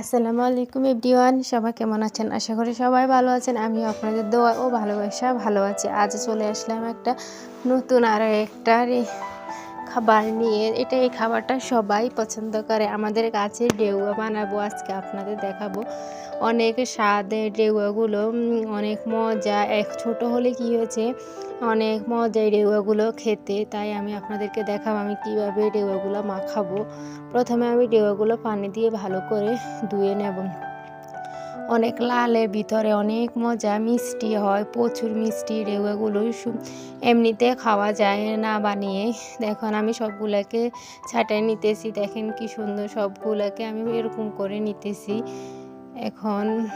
আসসালামু আলাইকুম এভরিওয়ান, সবাই কেমন আছেন? আশা করি সবাই ভালো আছেন। আমি আপনাদের দোয়া ও ভালোবাসা ভালো আছি। আজ চলে আসলাম একটা নতুন আরও একটা খাবার নিয়ে এটা এই খাবারটা সবাই পছন্দ করে। আমাদের কাছে ডেউয়া বানাবো আজকে আপনাদের দেখাবো। অনেক স্বাদের ডেউয়াগুলো অনেক মজা। এক ছোট হলে কি হয়েছে, অনেক মজা এই ডেউয়াগুলো খেতে। তাই আমি আপনাদেরকে দেখাবো আমি কীভাবে ডেউয়াগুলো মাখাবো। প্রথমে আমি ডেউয়াগুলো পানি দিয়ে ভালো করে ধুয়ে নেব। অনেক লালের ভিতরে অনেক মজা, মিষ্টি হয়, প্রচুর মিষ্টি সু- এমনিতে খাওয়া যায় না বানিয়ে। দেখুন, আমি সবগুলোকে ছাটাই নিতেছি, দেখেন কি সুন্দর সবগুলোকে আমি এরকম করে নিতেছি। এখন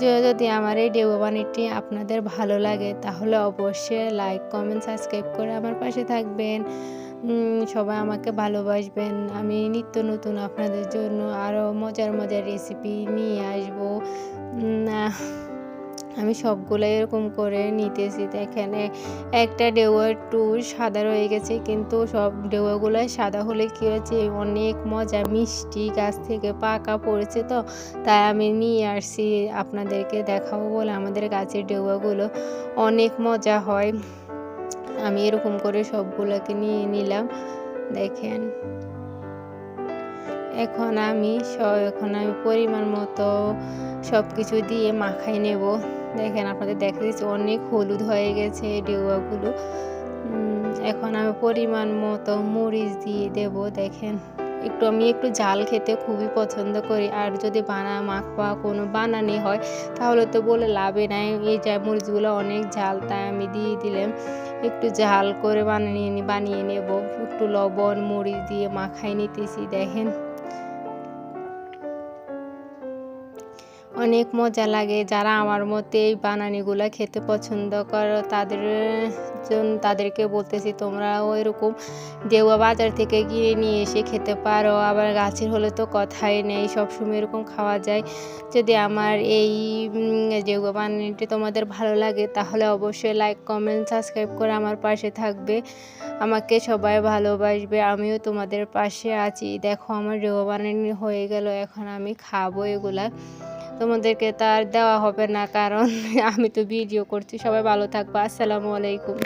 যদি আমার এই ডেউয়া বানিটি আপনাদের ভালো লাগে, তাহলে অবশ্যই লাইক কমেন্ট সাবস্ক্রাইব করে আমার পাশে থাকবেন। সবাই আমাকে ভালোবাসবেন। আমি নিত্য নতুন আপনাদের জন্য আরও মজার মজার রেসিপি নিয়ে আসব। আমি সবগুলো এরকম করে নিতেছি। দেখেন, এ- একটা ডেউয়া একটু সাদা রয়ে গেছে, কিন্তু সব ডেউয়াগুলো সাদা হলে কী হয়েছে? অনেক মজা, মিষ্টি গাছ থেকে পাকা পড়েছে তো, তাই আমি নিয়ে আসছি। আপনাদেরকে দেখাবো বলে আমাদের গাছের ডেউয়াগুলো অনেক মজা হয়। আমি এরকম করে সবগুলোকে নিয়ে নিলাম, দেখেন। এখন আমি এখন আমি পরিমাণ মতো সব কিছু দিয়ে মাখাই নেব। দেখেন আপনাদের দেখা দিচ্ছে অনেক হলুদ হয়ে গেছে ডেউয়াগুলো এখন আমি পরিমাণ মতো মরিচ দিয়ে দেব, দেখেন। একটু আমি একটু ঝাল খেতে খুবই পছন্দ করি। আর যদি বানা, মাখা কোনো বানানি হয়, তাহলে তো বলে লাভে নাই। এই যা মরিচগুলো অনেক ঝাল, তাই আমি দিয়ে দিলাম। একটু ঝাল করে বানিয়ে বানিয়ে নেব। একটু লবণ, মরিচ দিয়ে মাখাই নিতেছি, দেখেন। অনেক মজা লাগে। যারা আমার মতে এই বানানিগুলো খেতে পছন্দ করো, তাদের জন্য তাদেরকে বলতেছি, তোমরাও এরকম দেওয়া বাজার থেকে কিনে নিয়ে এসে খেতে পারো। আবার গাছের হলে তো কথাই নেই, সবসময় এরকম খাওয়া যায়। যদি আমার এই দেওয়া বানানিটি তোমাদের ভালো লাগে, তাহলে অবশ্যই লাইক কমেন্ট সাবস্ক্রাইব করে আমার পাশে থাকবে। আমাকে সবাই ভালোবাসবে, আমিও তোমাদের পাশে আছি। দেখো, আমার রেওয়া বানানি হয়ে গেল, এখন আমি খাব এগুলা। তোমাদেরকে তার দেওয়া হবে না, কারণ আমি তো ভিডিও করছি। সবাই ভালো থাকব। আসসালামু আলাইকুম।